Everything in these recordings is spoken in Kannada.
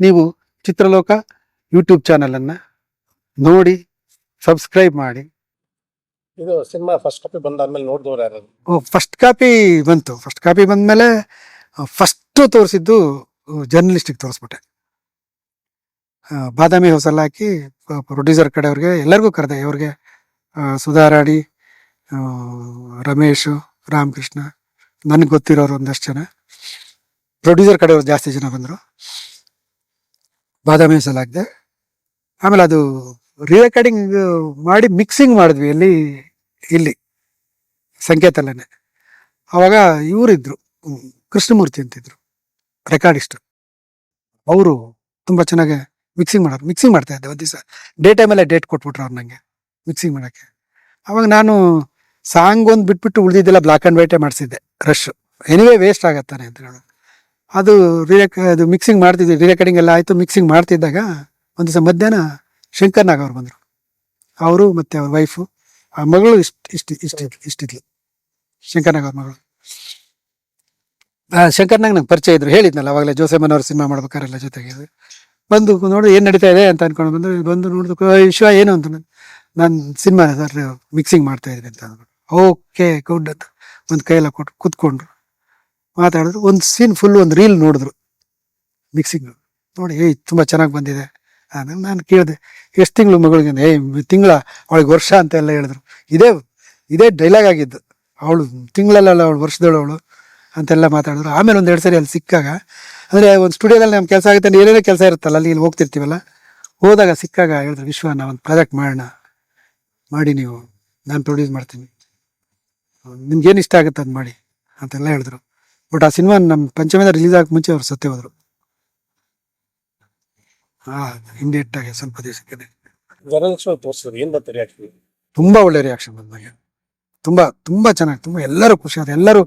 ನೀವು ಚಿತ್ರಲೋಕ ಯೂಟ್ಯೂಬ್ ಚಾನಲನ್ನು ನೋಡಿ ಸಬ್ಸ್ಕ್ರೈಬ್ ಮಾಡಿ. ಇದು ಸಿನಿಮಾ ಫಸ್ಟ್ ಕಾಪಿ ಬಂದಾದ್ಮೇಲೆ ನೋಡಿದವ್ರು ಯಾರು? ಫಸ್ಟ್ ಕಾಪಿ ಬಂತು. ಫಸ್ಟ್ ಕಾಪಿ ಬಂದಮೇಲೆ ಫಸ್ಟು ತೋರಿಸಿದ್ದು ಜರ್ನಲಿಸ್ಟಿಗೆ ತೋರಿಸ್ಬಿಟ್ಟೆ. ಬಾದಾಮಿ ಹೌಸಲ್ಲಿ ಹಾಕಿ ಪ್ರೊಡ್ಯೂಸರ್ ಕಡೆಯವ್ರಿಗೆ ಎಲ್ಲರಿಗೂ ಕರೆದೆ ಇವ್ರಿಗೆ ಸುಧಾರಾಣಿ ರಮೇಶ್ ರಾಮಕೃಷ್ಣ ನನಗೆ ಗೊತ್ತಿರೋರು ಒಂದಷ್ಟು ಜನ. ಪ್ರೊಡ್ಯೂಸರ್ ಕಡೆಯವ್ರು ಜಾಸ್ತಿ ಜನ ಬಂದರು. ಬಾದಾಮಿ ಹಾಕಿದೆ ಆಮೇಲೆ ಅದು ರಿರೆಕಾರ್ಡಿಂಗ್ ಮಾಡಿ ಮಿಕ್ಸಿಂಗ್ ಮಾಡಿದ್ವಿ ಎಲ್ಲಿ ಇಲ್ಲಿ ಸಂಕೇತಲ್ಲೇ ಅವಾಗ ಇವರಿದ್ರು ಕೃಷ್ಣಮೂರ್ತಿ ಅಂತಿದ್ರು ರೆಕಾರ್ಡಿಸ್ಟ್ ಅವರು ತುಂಬ ಚೆನ್ನಾಗಿ ಮಿಕ್ಸಿಂಗ್ ಮಾಡೋರು ಮಿಕ್ಸಿಂಗ್ ಮಾಡ್ತಾ ಇದ್ದೆ. ಒಂದು ದಿವಸ ಡೇ ಟೈಮಲ್ಲೇ ಡೇಟ್ ಕೊಟ್ಬಿಟ್ರು ಅವ್ರು ನನಗೆ ಮಿಕ್ಸಿಂಗ್ ಮಾಡೋಕ್ಕೆ. ಅವಾಗ ನಾನು ಸಾಂಗ್ ಒಂದು ಬಿಟ್ಬಿಟ್ಟು ಉಳಿದಿದ್ದೆಲ್ಲ ಬ್ಲ್ಯಾಕ್ ಆ್ಯಂಡ್ ವೈಟೇ ಮಾಡಿಸಿದ್ದೆ ರಶ್ ಎನಿವೇ ವೇಸ್ಟ್ ಆಗತ್ತಾನೆ ಅಂತ ಹೇಳೋದು. ಅದು ರಿರೆಕ್ ಅದು ಮಿಕ್ಸಿಂಗ್ ಮಾಡ್ತಿದ್ವಿ. ರಿರೆಕಾರ್ಡಿಂಗ್ ಎಲ್ಲ ಆಯಿತು ಮಿಕ್ಸಿಂಗ್ ಮಾಡ್ತಿದ್ದಾಗ ಒಂದು ದಿವಸ ಮಧ್ಯಾಹ್ನ ಶಂಕರ್ ನಾಗ್ ಅವ್ರು ಬಂದರು. ಅವರು ಮತ್ತು ಅವ್ರ ವೈಫು ಆ ಮಗಳು ಇಷ್ಟ ಇಷ್ಟ ಇಷ್ಟ ಇಷ್ಟಿದ್ಲು ಶಂಕರ್ನಾಗ್ ಅವ್ರ ಮಗಳು. ಆ ಶಂಕರ್ನಾಗ್ ನಂಗೆ ಪರಿಚಯ ಇದ್ರು. ಹೇಳಿದ್ನಲ್ಲ, ಅವಾಗಲೇ ಜೋಸೆಮನ್ ಅವ್ರ ಸಿನಿಮಾ ಮಾಡ್ಬೇಕಾರೆಲ್ಲ ಜೊತೆಗೆ ಬಂದು ನೋಡಿ, ಏನು ನಡೀತಾ ಇದೆ ಅಂತ ಅಂದ್ಕೊಂಡು ಬಂದು ಬಂದು ನೋಡಿದ್ರು ವಿಶ್ವ ಏನು ಅಂತ ನಾನು ನಾನು ಸಿನಿಮಾ ಸರ್ ಮಿಕ್ಸಿಂಗ್ ಮಾಡ್ತಾ ಇದ್ದೀನಿ ಅಂತ ಅಂದ್ಬಿಟ್ಟು. ಓಕೆ, ಗುಡ್ ಅಂತ. ಒಂದು ಕೈಯೆಲ್ಲ ಕೊಟ್ಟು ಕೂತ್ಕೊಂಡ್ರು. ಮಾತಾಡಿದ್ರು. ಒಂದು ಸೀನ್ ಫುಲ್ ಒಂದು ರೀಲ್ ನೋಡಿದ್ರು. ಮಿಕ್ಸಿಂಗ್ ನೋಡಿ, ಏಯ್, ತುಂಬ ಚೆನ್ನಾಗಿ ಬಂದಿದೆ. ನಾನು ನಾನು ಕೇಳಿದೆ, ಎಷ್ಟು ತಿಂಗಳು ಮಗಳಿಗೆ? ಏಯ್ ತಿಂಗಳ, ಅವಳಿಗೆ ವರ್ಷ ಅಂತ ಎಲ್ಲ ಹೇಳಿದ್ರು. ಇದೇ ಇದೇ ಡೈಲಾಗ್ ಆಗಿದ್ದು. ಅವಳು ತಿಂಗಳಲ್ಲ ಅವಳು ವರ್ಷದವಳು ಅವಳು ಅಂತೆಲ್ಲ ಮಾತಾಡಿದ್ರು. ಆಮೇಲೆ ಒಂದು ಎರಡು ಸರಿ ಅಲ್ಲಿ ಸಿಕ್ಕಾಗ, ಅಂದರೆ ಒಂದು ಸ್ಟುಡಿಯೋದಲ್ಲಿ ನಮ್ಮ ಕೆಲಸ ಆಗುತ್ತೆ ಏನೇನೋ ಕೆಲಸ ಇರುತ್ತಲ್ಲ, ಅಲ್ಲಿ ಇಲ್ಲಿ ಹೋಗ್ತಿರ್ತೀವಲ್ಲ? ಹೋದಾಗ ಸಿಕ್ಕಾಗ ಹೇಳಿದ್ರು, ವಿಶ್ವ ನಾವು ಒಂದು ಪ್ರಾಜೆಕ್ಟ್ ಮಾಡೋಣ. ಮಾಡಿ ನೀವು. ನಾನು ಪ್ರೊಡ್ಯೂಸ್ ಮಾಡ್ತೀನಿ. ನಿಮ್ಗೇನು ಇಷ್ಟ ಆಗುತ್ತೆ ಅದು ಮಾಡಿ. ಅಂತೆಲ್ಲ ಹೇಳಿದ್ರು. ಬಟ್ ಆ ಸಿನಿಮಾ ನಮ್ಮ ಪಂಚಮದ ರಿಲೀಸ್ ಆಗಕ್ಕೆ ಮುಂಚೆ ಅವರು ಸತ್ತೇ ಹೋದ್ರು. ಹಾಂ ಇಂಡಿಯಟ್ ಆಗಿ ಸ್ವಲ್ಪ ದಿವಸಕ್ಕೆ ಜರ್ನಲಿಸ್ಟ್ ತೋರಿಸಿದ್ರು. ಏನ್ ಬರ್ತಾರೆ ಆಕ್ಚುಲಿ ತುಂಬಾ ಒಳ್ಳೆ ರಿಯಾಕ್ಷನ್ ಬಂದಾಗ ತುಂಬಾ ತುಂಬಾ ಚೆನ್ನಾಗಿ ತುಂಬಾ ಎಲ್ಲರೂ ಖುಷಿ ಆದ ಎಲ್ಲರೂ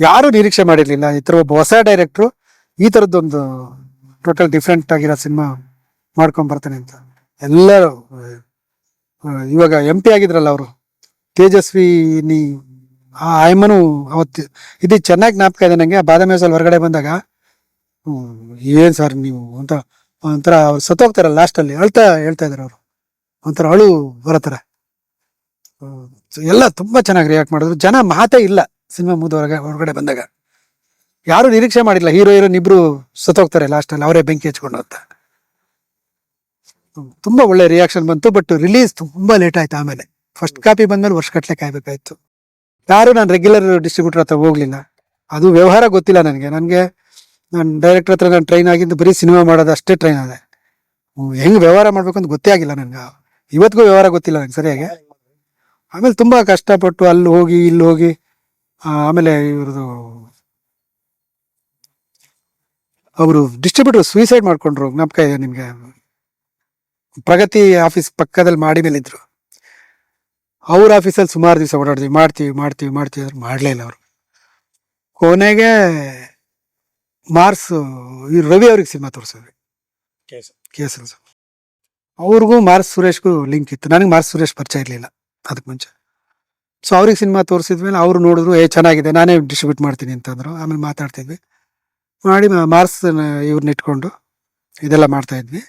ಯಾರು ನಿರೀಕ್ಷೆ ಮಾಡಿರ್ಲಿಲ್ಲ. ಈ ತರ ಒಬ್ಬ ಹೊಸ ಡೈರೆಕ್ಟ್ರು ಈ ತರದ್ದೊಂದು ಟೋಟಲ್ ಡಿಫ್ರೆಂಟ್ ಆಗಿರೋ ಸಿನಿಮಾ ಮಾಡ್ಕೊಂಡ್ ಬರ್ತಾನೆ ಅಂತ. ಎಲ್ಲರೂ ಇವಾಗ ಎಂ ಪಿ ಆಗಿದ್ರಲ್ಲ ಅವರು. ತೇಜಸ್ವಿ ನೀ ಆ ಆಯಮ್ಮನು ಅವತ್ತು ಇದು ಚೆನ್ನಾಗಿ ಜ್ಞಾಪಕ ಇದೆ ನನಗೆ ಬಾದಾಮಿ ಹೌಸಲ್ಲಿ ಹೊರಗಡೆ ಬಂದಾಗ. ಏನು ಸರ್ ನೀವು ಅಂತ ಒಂಥರ ಅವ್ರು ಸತ್ತೋಗ್ತಾರೆ ಲಾಸ್ಟಲ್ಲಿ ಅಳ್ತಾ ಹೇಳ್ತಾ ಇದಾರೆ ಅವರು. ಒಂಥರ ಅಳು ಬರತ್ತಾರೆ. ಎಲ್ಲ ತುಂಬಾ ಚೆನ್ನಾಗಿ ರಿಯಾಕ್ಟ್ ಮಾಡಿದ್ರು. ಜನ ಮಾತೇ ಇಲ್ಲ ಸಿನಿಮಾ ಮುಗಿದ ಹೊರಗೆ, ಹೊರಗಡೆ ಬಂದಾಗ. ಯಾರು ನಿರೀಕ್ಷೆ ಮಾಡಿಲ್ಲ ಹೀರೋ ಹೀರೋನ್ ಇಬ್ರು ಸತ್ತೋಗ್ತಾರೆ ಲಾಸ್ಟಲ್ಲಿ ಅವರೇ ಬೆಂಕಿ ಹಚ್ಕೊಂಡು ಅಂತ. ತುಂಬ ಒಳ್ಳೆ ರಿಯಾಕ್ಷನ್ ಬಂತು ಬಟ್ ರಿಲೀಸ್ ತುಂಬಾ ಲೇಟ್ ಆಯ್ತು ಆಮೇಲೆ. ಫಸ್ಟ್ ಕಾಪಿ ಬಂದ್ಮೇಲೆ ವರ್ಷ ಕಟ್ಲೆ ಕಾಯ್ಬೇಕಾಯ್ತು. ಯಾರು ನಾನು ರೆಗ್ಯುಲರ್ ಡಿಸ್ಟ್ರಿಬ್ಯೂಟರ್ ಹತ್ರ ಹೋಗ್ಲಿಲ್ಲ. ಅದು ವ್ಯವಹಾರ ಗೊತ್ತಿಲ್ಲ ನನಗೆ. ನನಗೆ ನಾನು ಡೈರೆಕ್ಟರ್ ಹತ್ರ ನಾನು ಟ್ರೈನ್ ಆಗಿದ್ದು ಬರೀ ಸಿನಿಮಾ ಮಾಡೋದು ಅಷ್ಟೇ ಟ್ರೈನ್ ಆದೆ ಹೆಂಗೆ ವ್ಯವಹಾರ ಮಾಡಬೇಕು ಅಂತ ಗೊತ್ತೇ ಆಗಿಲ್ಲ ನನಗೆ. ಇವತ್ತಿಗೂ ವ್ಯವಹಾರ ಗೊತ್ತಿಲ್ಲ ನಂಗೆ ಸರಿಯಾಗಿ. ಆಮೇಲೆ ತುಂಬಾ ಕಷ್ಟಪಟ್ಟು ಅಲ್ಲಿ ಹೋಗಿ, ಇಲ್ಲಿ ಹೋಗಿ ಆಮೇಲೆ ಇವ್ರದ್ದು ಅವರು ಡಿಸ್ಟ್ರಿಬ್ಯೂಟರ್ ಸೂಸೈಡ್ ಮಾಡ್ಕೊಂಡ್ರು. ಜ್ಞಾಪಕ ಇದೆ ನಿಮಗೆ ಪ್ರಗತಿ ಆಫೀಸ್ ಪಕ್ಕದಲ್ಲಿ ಮಾಡಿ ಮೇಲೆ ಇದ್ರು ಅವ್ರ ಆಫೀಸಲ್ಲಿ ಸುಮಾರು ದಿವಸ ಓಡಾಡ್ತೀವಿ ಮಾಡ್ತೀವಿ ಮಾಡ್ತೀವಿ ಮಾಡ್ತೀವಿ ಅಂದ್ರೆ ಮಾಡಲೇ ಇಲ್ಲ ಅವರು. ಕೊನೆಗೆ ಮಾರ್ಸ್ ಈ ರವಿ ಅವ್ರಿಗೆ ಸಿನಿಮಾ ತೋರಿಸಿದ್ವಿ. ಕೇಸ್ ಸರ್ ಅವ್ರಿಗೂ ಮಾರ್ಸ್ ಸುರೇಶ್ಗೂ ಲಿಂಕ್ ಇತ್ತು. ನನಗೆ ಮಾರ್ಸ್ ಸುರೇಶ್ ಪರಿಚಯ ಇರಲಿಲ್ಲ ಅದಕ್ಕೆ ಮುಂಚೆ. ಸೊ ಅವ್ರಿಗೆ ಸಿನಿಮಾ ತೋರಿಸಿದ್ಮೇಲೆ ಅವರು ನೋಡಿದ್ರು ಏ ಚೆನ್ನಾಗಿದೆ ನಾನೇ ಡಿಸ್ಟ್ರಿಬ್ಯೂಟ್ ಮಾಡ್ತೀನಿ ಅಂತಂದ್ರು. ಆಮೇಲೆ ಮಾತಾಡ್ತಿದ್ವಿ. ಮಾಡಿ ಮಾರ್ಸ್ ಇವ್ರನ್ನ ಇಟ್ಕೊಂಡು ಇದೆಲ್ಲ ಮಾಡ್ತಾ ಇದ್ವಿ.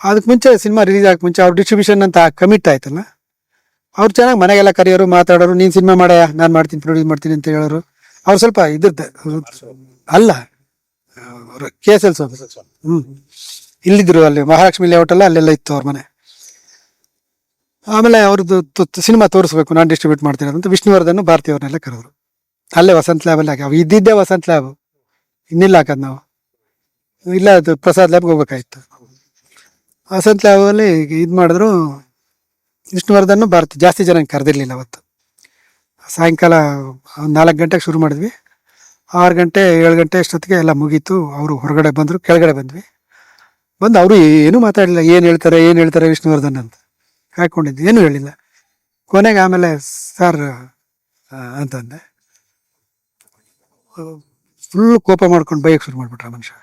ಅದಕ್ಕೆ ಮುಂಚೆ ಸಿನಿಮಾ ರಿಲೀಸ್ ಆಗಕ್ಕೆ ಮುಂಚೆ ಅವ್ರ ಡಿಸ್ಟ್ರಿಬ್ಯೂಷನ್ ಅಂತ ಕಮಿಟ್ ಆಯ್ತಲ್ಲ ಅವ್ರು ಚೆನ್ನಾಗಿ ಮನೆಗೆಲ್ಲ ಕರೆಯೋರು, ಮಾತಾಡೋರು, ನೀನು ಸಿನಿಮಾ ಮಾಡಯ್ಯ, ನಾನು ಮಾಡ್ತೀನಿ ಪ್ರೊಡ್ಯೂಸ್ ಮಾಡ್ತೀನಿ ಅಂತ ಹೇಳೋರು, ಅವ್ರು ಸ್ವಲ್ಪ ಇದ್ರದ್ದೆ. ಅಲ್ಲ ಕೆ ಎಸ್ ಎಲ್ ಹ್ಮ್. ಇಲ್ಲಿದ್ರು ಅಲ್ಲಿ ಮಹಾಲಕ್ಷ್ಮಿ ಲೇಔಟ್ ಅಲ್ಲ ಅಲ್ಲೆಲ್ಲ ಇತ್ತು ಅವ್ರ ಮನೆ. ಆಮೇಲೆ ಅವ್ರದ್ದು ಸಿನಿಮಾ ತೋರಿಸ್ಬೇಕು, ನಾನು ಡಿಸ್ಟ್ರಿಬ್ಯೂಟ್ ಮಾಡ್ತೀನಿ ಅಂತ ವಿಷ್ಣುವರ್ಧನ್ ಭಾರತಿ ಅವ್ರನ್ನೆಲ್ಲ ಕರೆದ್ರು. ಅಲ್ಲೇ ವಸಂತ ಲ್ಯಾಬಲ್ಲಿ ಹಾಕಿ, ಇದ್ದಿದ್ದೇ ವಸಂತ ಲ್ಯಾಬ್ ಇನ್ನಿಲ್ಲ ಹಾಕದ್ ನಾವು. ಇಲ್ಲ, ಅದು ಪ್ರಸಾದ್ ಲ್ಯಾಬ್ಗೆ ಹೋಗ್ಬೇಕಾಯ್ತು. ವಸಂತ ಲ್ಯಾಬಲ್ಲಿ ಇದು ಮಾಡಿದ್ರು ವಿಷ್ಣುವರ್ಧನ್ ಭಾರತ ಜಾಸ್ತಿ ಜನ ಕರೆದಿರ್ಲಿಲ್ಲ ಅವತ್ತು. ಸಾಯಂಕಾಲ ನಾಲ್ಕು ಗಂಟೆಗೆ ಶುರು ಮಾಡಿದ್ವಿ. ಆರು ಗಂಟೆ, ಏಳು ಗಂಟೆ ಅಷ್ಟೊತ್ತಿಗೆ ಎಲ್ಲ ಮುಗೀತು. ಅವರು ಹೊರಗಡೆ ಬಂದರು, ಕೆಳಗಡೆ ಬಂದ್ವಿ. ಬಂದು ಅವರು ಏನೂ ಮಾತಾಡಲಿಲ್ಲ, ಏನು ಹೇಳ್ತಾರೆ ಏನು ಹೇಳ್ತಾರೆ ವಿಷ್ಣುವರ್ಧನ್ ಅಂತ. ಕಾಯ್ಕೊಂಡಿದ್ದು ಏನೂ ಹೇಳಿಲ್ಲ. ಕೊನೆಗೆ ಆಮೇಲೆ ಸರ್ ಅಂತಂದೆ. ಫುಲ್ ಕೋಪ ಮಾಡ್ಕೊಂಡು ಬೈಯಕ್ಕೆ ಶುರು ಮಾಡಿಬಿಟ್ರೆ ಮನುಷ್ಯ.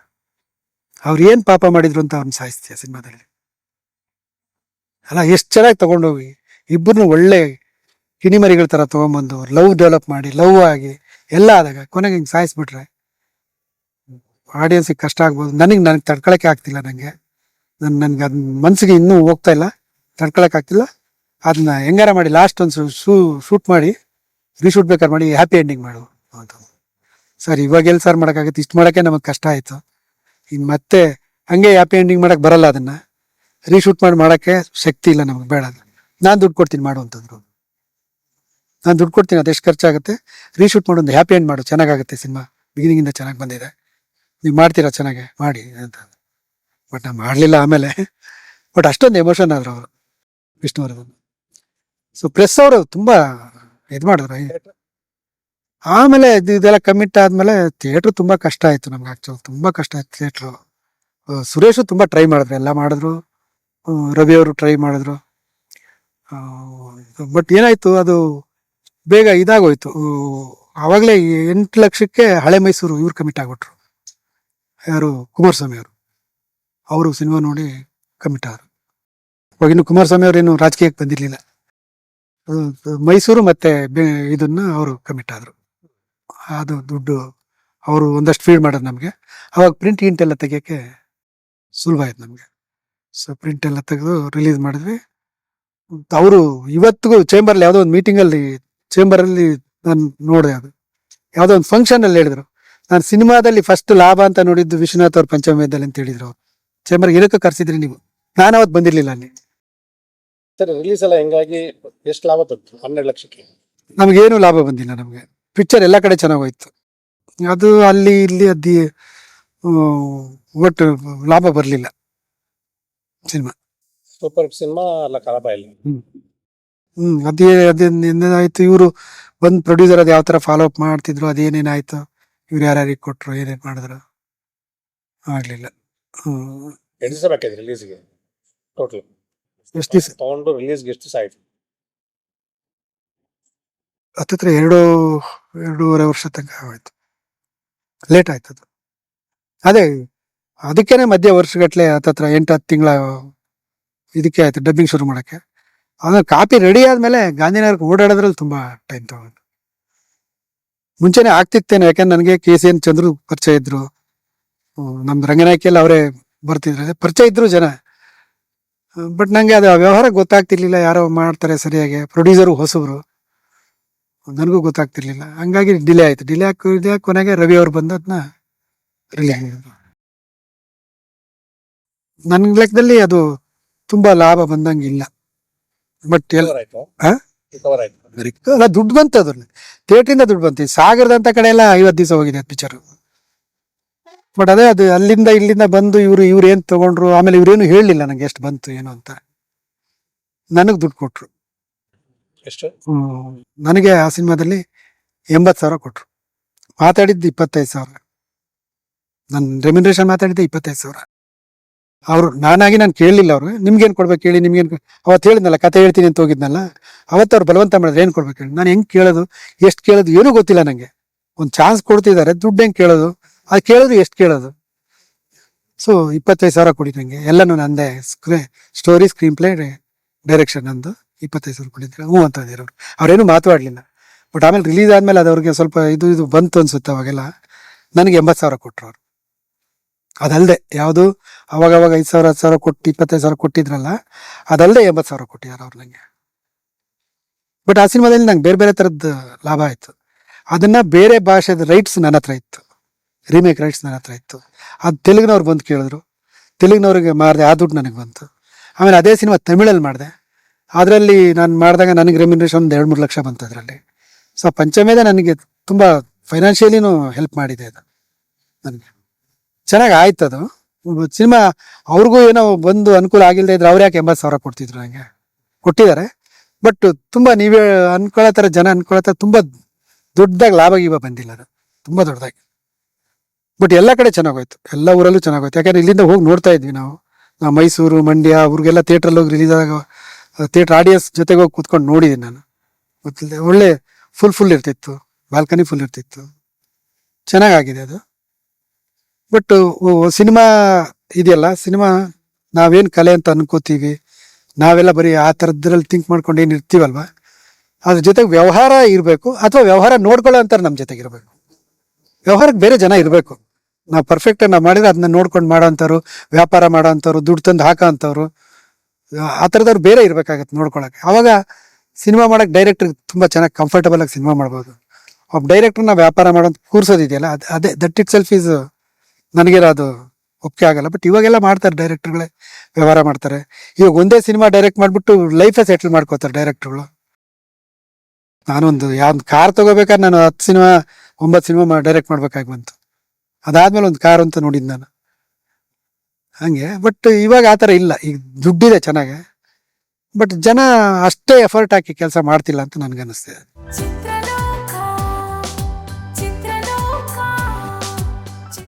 ಅವ್ರು ಏನು ಪಾಪ ಮಾಡಿದ್ರು ಅಂತ ಅವ್ರನ್ನ ಸಾಯಿಸ್ತೀಯ ಸಿನಿಮಾದಲ್ಲಿ? ಅಲ್ಲ, ಎಷ್ಟು ಚೆನ್ನಾಗಿ ತಗೊಂಡೋಗಿ. ಇಬ್ಬರನ್ನು ಒಳ್ಳೆ ಕಿಣಿಮರಿಗಳ ಥರ ತೊಗೊಂಬಂದು, ಲವ್ ಡೆವಲಪ್ ಮಾಡಿ, ಲವ್ ಆಗಿ, ಎಲ್ಲ ಆದಾಗ ಕೊನೆಗೆ ಹಿಂಗೆ ಸಾಯಿಸ್ಬಿಟ್ರೆ ಆಡಿಯನ್ಸಿಗೆ ಕಷ್ಟ ಆಗ್ಬೋದು. ನನಗೆ ನನಗೆ ತಡ್ಕೊಳಕ್ಕೆ ಆಗ್ತಿಲ್ಲ ನನಗೆ ನನ್, ನನಗೆ ಅದು ಮನಸ್ಸಿಗೆ ಇನ್ನೂ ಹೋಗ್ತಾ ಇಲ್ಲ. ತಡ್ಕೊಳಕ್ಕೆ ಆಗ್ತಿಲ್ಲ. ಅದನ್ನ ಹೆಂಗಾರ ಮಾಡಿ ಲಾಸ್ಟ್ ಒಂದು ಶೂ ಶೂಟ್ ಮಾಡಿ ರೀಶೂಟ್ ಬೇಕಾದ್ರೆ ಮಾಡಿ ಹ್ಯಾಪಿ ಎಂಡಿಂಗ್ ಮಾಡು ಅಂತ. ಸರ್ ಇವಾಗ ಎಲ್ಲಿ ಸರ್ ಮಾಡೋಕ್ಕಾಗುತ್ತೆ, ಇಷ್ಟು ಮಾಡೋಕ್ಕೆ ನಮಗೆ ಕಷ್ಟ ಆಯಿತು. ಇನ್ನು ಮತ್ತೆ ಹಂಗೆ ಹ್ಯಾಪಿ ಎಂಡಿಂಗ್ ಮಾಡೋಕ್ಕೆ ಬರಲ್ಲ ಅದನ್ನ. ರೀಶೂಟ್ ಮಾಡಿ ಮಾಡೋಕ್ಕೆ ಶಕ್ತಿ ಇಲ್ಲ ನಮಗೆ, ಬೇಡ ನಾನು ದುಡ್ಡು ಕೊಡ್ತೀನಿ ಮಾಡು ಅಂತಂದ್ರು. ನಾನು ದುಡ್ಡು ಕೊಡ್ತೀನಿ ಅದೆಷ್ಟು ಖರ್ಚಾಗುತ್ತೆ? ರೀಶೂಟ್ ಮಾಡು ಒಂದು ಹ್ಯಾಪಿ ಎಂಡ್ ಮಾಡು, ಚೆನ್ನಾಗಾಗುತ್ತೆ ಸಿನಿಮಾ. ಬಿಗಿನಿಂಗಿಂದ ಚೆನ್ನಾಗಿ ಬಂದಿದೆ. ನೀವು ಮಾಡ್ತೀರಾ ಚೆನ್ನಾಗೆ? ಮಾಡಿ ಅಂತ. ಬಟ್ ನಾನು ಮಾಡಲಿಲ್ಲ ಆಮೇಲೆ. ಬಟ್ ಅಷ್ಟೊಂದು ಎಮೋಷನ್ ಆದರು ಅವರು. ವಿಷ್ಣುವರ್ಧನ್ ಸೊ ಪ್ರೆಸ್ ಅವರು ತುಂಬ ಇದು ಮಾಡಿದ್ರು. ಆಮೇಲೆ ಇದು ಇದೆಲ್ಲ ಕಮಿಟ್ ಆದ್ಮೇಲೆ ಥಿಯೇಟ್ರ್ ತುಂಬ ಕಷ್ಟ ಆಯ್ತು ನಮ್ಗೆ ಆಕ್ಚುಲ್ ತುಂಬ ಕಷ್ಟ ಆಯ್ತು ಥಿಯೇಟ್ರು ಸುರೇಶು ತುಂಬ ಟ್ರೈ ಮಾಡಿದ್ರು, ಎಲ್ಲ ಮಾಡಿದ್ರು. ರವಿ ಅವರು ಟ್ರೈ ಮಾಡಿದ್ರು. ಬಟ್ ಏನಾಯ್ತು, ಅದು ಬೇಗ ಇದಾಗೋಯ್ತು. ಆವಾಗಲೇ ಎಂಟು ಲಕ್ಷಕ್ಕೆ ಹಳೆ ಮೈಸೂರು ಇವ್ರು ಕಮಿಟ್ ಆಗ್ಬಿಟ್ರು. ಯಾರು? ಕುಮಾರಸ್ವಾಮಿ ಅವರು. ಅವರು ಸಿನಿಮಾ ನೋಡಿ ಕಮಿಟ್ ಆದರು. ಅವಾಗ ಇನ್ನು ಕುಮಾರಸ್ವಾಮಿ ಅವರು ಏನು ರಾಜಕೀಯಕ್ಕೆ ಬಂದಿರಲಿಲ್ಲ. ಮೈಸೂರು ಮತ್ತೆ ಇದನ್ನ ಅವರು ಕಮಿಟ್ ಆದರು. ಅದು ದುಡ್ಡು ಅವರು ಒಂದಷ್ಟು ಫೀಡ್ ಮಾಡೋದು ನಮಗೆ. ಅವಾಗ ಪ್ರಿಂಟ್ ಗಿಂಟ್ ಎಲ್ಲ ತೆಗಿಯೋಕ್ಕೆ ಸುಲಭ ಆಯ್ತು ನಮಗೆ. ಸೊ ಪ್ರಿಂಟ್ ಎಲ್ಲ ತೆಗೆದು ರಿಲೀಸ್ ಮಾಡಿದ್ವಿ. ಅವರು ಇವತ್ತಿಗೂ ಚೇಂಬರ್ಲಿ ಯಾವುದೋ ಒಂದು ಮೀಟಿಂಗಲ್ಲಿ ಚೇಂಬರಲ್ಲಿ ನಾನು ನೋಡಿದೆ ಅದು. ಯಾವುದೋ ಒಂದು ಫಂಕ್ಷನ್ ಅಲ್ಲಿ ಹೇಳಿದ್ರು. ನಾನು ಸಿನಿಮಾದಲ್ಲಿ ಫಸ್ಟ್ ಲಾಭ ಅಂತ ನೋಡಿದ್ದು ವಿಶ್ವನಾಥ್ ಅವ್ರ ಪಂಚಮೇಧದಲ್ಲಿ ಅಂತ ಹೇಳಿದ್ರು ಅವ್ರು. ಚೇಂಬರ್ಗೆ ಏನಕ್ಕೆ ಕರ್ಸಿದ್ರಿ ನೀವು? ನಾನು ಅವತ್ತು ಬಂದಿರಲಿಲ್ಲ ಅಲ್ಲಿ. ಸರ್ ರಿಲೀಸ್ ಎಲ್ಲ ಹೆಂಗಾಗಿ ಎಷ್ಟು ಲಾಭ ಬಂತು? ಹನ್ನೆರಡು ಲಕ್ಷಕ್ಕೆ. ನಮಗೇನು ಲಾಭ ಬಂದಿಲ್ಲ ನಮಗೆ. ಪಿಕ್ಚರ್ ಎಲ್ಲ ಕಡೆ ಚೆನ್ನಾಗಿ ಹೋಯ್ತು ಅದು ಅಲ್ಲಿ ಇಲ್ಲಿ ಅದಿ ಒಟ್ಟು ಲಾಭ ಬರಲಿಲ್ಲ. ಸಿನಿಮಾ. ಸೂಪರ್ ಸಿನಿಮಾ ಅಲ್ಲ ಇಲ್ಲ ಹ್ಮ್. ಅದೇ ಆಯ್ತು ಇವರು ಬಂದ್ ಪ್ರೊಡ್ಯೂಸರ್ ಅದು ಯಾವ ತರ ಫಾಲೋ ಅಪ್ ಮಾಡ್ತಿದ್ರು ಅದೇನೇನಾಯ್ತು? ಇವ್ರು ಯಾರ್ಯಾರಿಗೆ ಕೊಟ್ರು ಏನೇನ್ ಮಾಡಿದ್ರು? ಆಗ್ಲಿಲ್ಲ. ಹ್ಮ್. ದಿವಸ ಬೇಕಾಯ್ತು ರಿಲೀಸ್ಗೆ ಟೋಟಲ್ ಎಷ್ಟು ದಿವಸ? ತಗೊಂಡು ರಿಲೀಸ್ಗೆ ಎಷ್ಟು ದಿವಸ ಆಯ್ತು? ಹತ್ತತ್ರ ಎರಡು ಎರಡೂವರೆ ವರ್ಷ ತನಕ ಆಯ್ತು. ಲೇಟ್ ಆಯ್ತು ಅದು ಅದೇ ಅದಕ್ಕೇನೆ ಮಧ್ಯ ವರ್ಷಗಟ್ಲೆ ಹತ್ತತ್ರ ಎಂಟು ಹತ್ತು ತಿಂಗಳ ಇದಕ್ಕೆ ಆಯ್ತು ಡಬ್ಬಿಂಗ್ ಶುರು ಮಾಡಕ್ಕೆ. ಆಮೇಲೆ ಕಾಪಿ ರೆಡಿ ಆದಮೇಲೆ ಗಾಂಧಿನಗರಕ್ಕೆ ಓಡಾಡೋದ್ರಲ್ಲಿ ತುಂಬಾ ಟೈಮ್ ತಗೊಂಡು. ಮುಂಚೆನೆ ಆಗ್ತಿತ್ತೇನೆ, ಯಾಕಂದ್ರೆ ನನಗೆ ಕೆ ಸಿ ಎನ್ ಚಂದ್ರು ಪರಿಚಯ ಇದ್ರು. ನಮ್ಮ ರಂಗನಾಯಕಿಯಲ್ಲಿ ಅವರೇ ಬರ್ತಿದ್ರು ಪರಿಚಯ ಇದ್ರು ಜನ. ಬಟ್ ನನಗೆ ಅದು ವ್ಯವಹಾರ ಗೊತ್ತಾಗ್ತಿರ್ಲಿಲ್ಲ, ಯಾರೋ ಮಾಡ್ತಾರೆ ಸರಿಯಾಗಿ ಪ್ರೊಡ್ಯೂಸರು ಹೊಸಬ್ರು. ನನಗೂ ಗೊತ್ತಾಗ್ತಿರ್ಲಿಲ್ಲ. ಹಂಗಾಗಿ ಡಿಲೇ ಆಯ್ತು. ಡಿಲೇ ಹಾಕಿ ಕೊನೆಗೆ ರವಿ ಅವ್ರು ಬಂದು ಅದನ್ನ ರಿಲೀಸ್ ನನ್ನ ಲೆಕ್ಕದಲ್ಲಿ ಅದು ತುಂಬಾ ಲಾಭ ಬಂದಂಗಿಲ್ಲ. ಬಟ್ ಎಲ್ಲ ಅಲ್ಲ ದುಡ್ಡು ಬಂತು ಅದನ್ನ ಥಿಯೇಟ್ರಿಂದ ದುಡ್ಡು ಬಂತು. ಸಾಗರದಂತ ಕಡೆ ಎಲ್ಲ ಐವತ್ತು ದಿವಸ ಹೋಗಿದೆ ಪಿಕ್ಚರ್ ಬಟ್ ಅದೇ ಅದು ಅಲ್ಲಿಂದ ಇಲ್ಲಿಂದ ಬಂದು ಇವ್ರು ಇವ್ರು ಏನ್ ತಗೊಂಡ್ರು ಆಮೇಲೆ ಇವ್ರೇನು ಹೇಳಲಿಲ್ಲ ನಂಗೆ ಎಷ್ಟು ಬಂತು ಏನು ಅಂತ. ನನಗೆ ದುಡ್ಡು ಕೊಟ್ರು. ನನಗೆ ಆ ಸಿನಿಮಾದಲ್ಲಿ ಎಂಬತ್ತು ಸಾವಿರ ಕೊಟ್ರು. ಮಾತಾಡಿದ್ದು ಇಪ್ಪತ್ತೈದು ಸಾವಿರ. ನನ್ನ ರೆಮ್ಯುನರೇಷನ್ ಮಾತಾಡಿದ್ದೆ ಇಪ್ಪತ್ತೈದು ಸಾವಿರ. ಅವರು ನಾನಾಗಿ ನಾನು ಕೇಳಲಿಲ್ಲ ಅವ್ರು ನಿಮ್ಗೇನು ಕೊಡ್ಬೇಕು ಹೇಳಿ, ನಿಮ್ಗೇನು ಅವತ್ತು ಹೇಳಿದ್ನಲ್ಲ, ಕತೆ ಹೇಳ್ತೀನಿ ಅಂತ ಹೋಗಿದ್ನಲ್ಲ, ಅವತ್ತು ಅವ್ರು ಬಲವಂತ ಮಾಡಿದ್ರೆ, ಏನು ಕೊಡ್ಬೇಕು ಹೇಳಿ. ನಾನು ಹೆಂಗೆ ಕೇಳೋದು, ಎಷ್ಟು ಕೇಳೋದು ಏನೂ ಗೊತ್ತಿಲ್ಲ ನನಗೆ ಒಂದು ಚಾನ್ಸ್ ಕೊಡ್ತಿದ್ದಾರೆ ದುಡ್ಡು ಹೆಂಗೆ ಕೇಳೋದು, ಅದು ಕೇಳೋದು ಎಷ್ಟು ಕೇಳೋದು. ಸೊ ಇಪ್ಪತ್ತೈದು ಸಾವಿರ ಕೊಡಿ ನನಗೆ ಎಲ್ಲನೂ ನಂದೇ ಸ್ಕ್ರೇ ಸ್ಟೋರಿ ಸ್ಕ್ರೀನ್ ಪ್ಲೇ ಡೈರೆಕ್ಷನ್ ನಂದು. ಇಪ್ಪತ್ತೈದು ಸಾವಿರ ಕೊಟ್ಟಿದ್ರು ಹ್ಞೂ ಅಂತ ಅಂದಿರೋ ಅವ್ರು. ಅವ್ರೇನು ಮಾತಾಡಲಿಲ್ಲ ಬಟ್ ಆಮೇಲೆ ರಿಲೀಸ್ ಆದ್ಮೇಲೆ ಅದು ಅವ್ರಿಗೆ ಸ್ವಲ್ಪ ಇದು ಇದು ಬಂತು ಅನ್ಸುತ್ತೆ ಅವಾಗೆಲ್ಲ. ನನಗೆ ಎಂಬತ್ತು ಸಾವಿರ ಕೊಟ್ಟರು ಅವರು. ಅದಲ್ಲದೆ ಯಾವುದು? ಅವಾಗವಾಗ ಅವಾಗ ಐದು ಸಾವಿರ, ಹತ್ತು ಸಾವಿರ ಕೊಟ್ಟು, ಇಪ್ಪತ್ತೈದು ಸಾವಿರ ಕೊಟ್ಟಿದ್ರಲ್ಲ ಅದಲ್ಲದೆ ಎಂಬತ್ತು ಸಾವಿರ ಕೊಟ್ಟಿದ್ದಾರೆ ಅವ್ರು ನನಗೆ ಬಟ್ ಆ ಸಿನಿಮಾದಲ್ಲಿ ನಂಗೆ ಬೇರೆ ಬೇರೆ ಥರದ್ದು ಲಾಭ ಆಯಿತು. ಅದನ್ನ ಬೇರೆ ಭಾಷೆದ ರೈಟ್ಸ್ ನನ್ನ ಹತ್ರ ಇತ್ತು. ರೀಮೇಕ್ ರೈಟ್ಸ್ ನನ್ನ ಹತ್ರ ಇತ್ತು. ಅದು ತೆಲುಗಿನವ್ರು ಬಂದು ಕೇಳಿದ್ರು. ತೆಲುಗಿನವ್ರಿಗೆ ಮಾಡಿದೆ ಆ ದುಡ್ಡು ನನಗೆ ಬಂತು. ಆಮೇಲೆ ಅದೇ ಸಿನಿಮಾ ತಮಿಳಲ್ಲಿ ಮಾಡಿದೆ. ಅದರಲ್ಲಿ ನಾನು ಮಾಡಿದಾಗ ನನಗೆ ರೆಮ್ಯುನರೇಷನ್ ಒಂದು ಎರಡು, ಮೂರು ಲಕ್ಷ ಬಂತು ಅದರಲ್ಲಿ. ಸೊ ಪಂಚಮೇದ ನನಗೆ ತುಂಬ ಫೈನಾನ್ಷಿಯಲಿನೂ ಹೆಲ್ಪ್ ಮಾಡಿದೆ ಅದು. ನನಗೆ. ಚೆನ್ನಾಗಿ ಆಯ್ತು ಅದು ಸಿನಿಮಾ ಅವ್ರಿಗೂ ಏನೋ ಬಂದು ಅನುಕೂಲ ಆಗಿಲ್ಲದೆ ಇದ್ರೆ ಅವ್ರು ಯಾಕೆ ಎಂಬತ್ತು ಸಾವಿರ ಕೊಡ್ತಿದ್ರು ನನಗೆ ಕೊಟ್ಟಿದ್ದಾರೆ. ಬಟ್ ತುಂಬಾ ನೀವೇ ಅನ್ಕೊಳ್ಳೋ ಥರ ಜನ ಅನ್ಕೊಳ್ಳೋ ಥರ ತುಂಬ ದೊಡ್ಡದಾಗಿ ಲಾಭ ಗೀಭ ಬಂದಿಲ್ಲ ಅದು. ತುಂಬ ದೊಡ್ಡದಾಗಿ. ಬಟ್ ಎಲ್ಲ ಕಡೆ ಚೆನ್ನಾಗೋಯ್ತು. ಎಲ್ಲ ಊರಲ್ಲೂ ಚೆನ್ನಾಗೋಯ್ತು. ಯಾಕಂದ್ರೆ ಇಲ್ಲಿಂದ ಹೋಗಿ ನೋಡ್ತಾ ಇದ್ವಿ ನಾವು. ನಾವು ಮೈಸೂರು, ಮಂಡ್ಯ ಅವ್ರಿಗೆಲ್ಲ ಥಿಯೇಟ್ರಲ್ಲಿ ಹೋಗಿ ರಿಲೀಸ್ ಆಗ ಥಿಯೇಟ್ರ್ ಆಡಿಯನ್ಸ್ ಜೊತೆಗೆ ಹೋಗಿ ಕೂತ್ಕೊಂಡು ನೋಡಿದ್ದೀನಿ ನಾನು. ಗೊತ್ತಿಲ್ಲದೆ ಒಳ್ಳೆ ಫುಲ್ ಫುಲ್ ಇರ್ತಿತ್ತು. ಬಾಲ್ಕನಿ ಫುಲ್ ಇರ್ತಿತ್ತು. ಚೆನ್ನಾಗಾಗಿದೆ ಅದು. ಬಟ್ ಸಿನಿಮಾ ಇದೆಯಲ್ಲ ಸಿನಿಮಾ ನಾವೇನು ಕಲೆ ಅಂತ ಅನ್ಕೋತೀವಿ, ನಾವೆಲ್ಲ ಬರೀ ಆ ಥರದ್ರಲ್ಲಿ ಥಿಂಕ್ ಮಾಡ್ಕೊಂಡು ಏನು ಇರ್ತೀವಲ್ವ? ಅದ್ರ ಜೊತೆಗೆ ವ್ಯವಹಾರ ಇರಬೇಕು, ಅಥವಾ ವ್ಯವಹಾರ ನೋಡ್ಕೊಳ್ಳೋ ಅಂತಾರೆ ನಮ್ಮ ಜೊತೆಗೆ ಇರಬೇಕು. ವ್ಯವಹಾರಕ್ಕೆ ಬೇರೆ ಜನ ಇರಬೇಕು. ನಾವು ಪರ್ಫೆಕ್ಟ್ ನಾವು ಮಾಡಿದ್ರೆ ಅದನ್ನ ನೋಡ್ಕೊಂಡು ಮಾಡೋಂಥವ್ರು ವ್ಯಾಪಾರ ಮಾಡೋಂಥವ್ರು ದುಡ್ಡು ತಂದು ಹಾಕೋ ಅಂಥವ್ರು, ಆ ಥರದವ್ರು ಬೇರೆ ಇರಬೇಕಾಗತ್ತೆ ನೋಡ್ಕೊಳಕ್ಕೆ. ಅವಾಗ ಸಿನಿಮಾ ಮಾಡೋಕ್ಕೆ ಡೈರೆಕ್ಟ್ರಿಗೆ ತುಂಬ ಚೆನ್ನಾಗಿ ಕಂಫರ್ಟಬಲ್ ಆಗಿ ಸಿನಿಮಾ ಮಾಡ್ಬೋದು. ಒಬ್ಬ ಡೈರೆಕ್ಟ್ರನ್ನ ವ್ಯಾಪಾರ ಮಾಡೋದು ಕೂರ್ಸೋದಿದೆಯಲ್ಲ ಅದು, ಅದೇ ದಟ್ ಇಟ್ ಸೆಲ್ಫ್ ಈಸ್ ನನಗಿರೋ ಅದು ಒಪ್ಪಿಗೆ ಆಗಲ್ಲ. ಬಟ್ ಇವಾಗೆಲ್ಲ ಮಾಡ್ತಾರೆ ಡೈರೆಕ್ಟರ್ಗಳೇ ವ್ಯವಹಾರ ಮಾಡ್ತಾರೆ. ಇವಾಗ ಒಂದೇ ಸಿನಿಮಾ ಡೈರೆಕ್ಟ್ ಮಾಡಿಬಿಟ್ಟು ಲೈಫೇ ಸೆಟ್ಲ್ ಮಾಡ್ಕೋತಾರೆ ಡೈರೆಕ್ಟರ್ಗಳು ನಾನೊಂದು ಯಾವ ಕಾರ್ ತಗೋಬೇಕಾದ್ರೆ ನಾನು ಹತ್ತು ಸಿನಿಮಾ ಒಂಬತ್ತು ಸಿನಿಮಾ ಡೈರೆಕ್ಟ್ ಮಾಡ್ಬೇಕಾಗಿ ಬಂತು. ಅದಾದ್ಮೇಲೆ ಒಂದು ಕಾರ್ ಅಂತ ನೋಡಿದ್ದು ನಾನು. ಹಂಗೆ ಬಟ್ ಇವಾಗ ಆ ಥರ ಇಲ್ಲ. ಈಗ ದುಡ್ಡಿದೆ ಚೆನ್ನಾಗೆ. ಬಟ್ ಜನ ಅಷ್ಟೇ ಎಫರ್ಟ್ ಹಾಕಿ ಕೆಲಸ ಮಾಡ್ತಿಲ್ಲ ಅಂತ ನನಗನ್ನಿಸ್ತಿದೆ.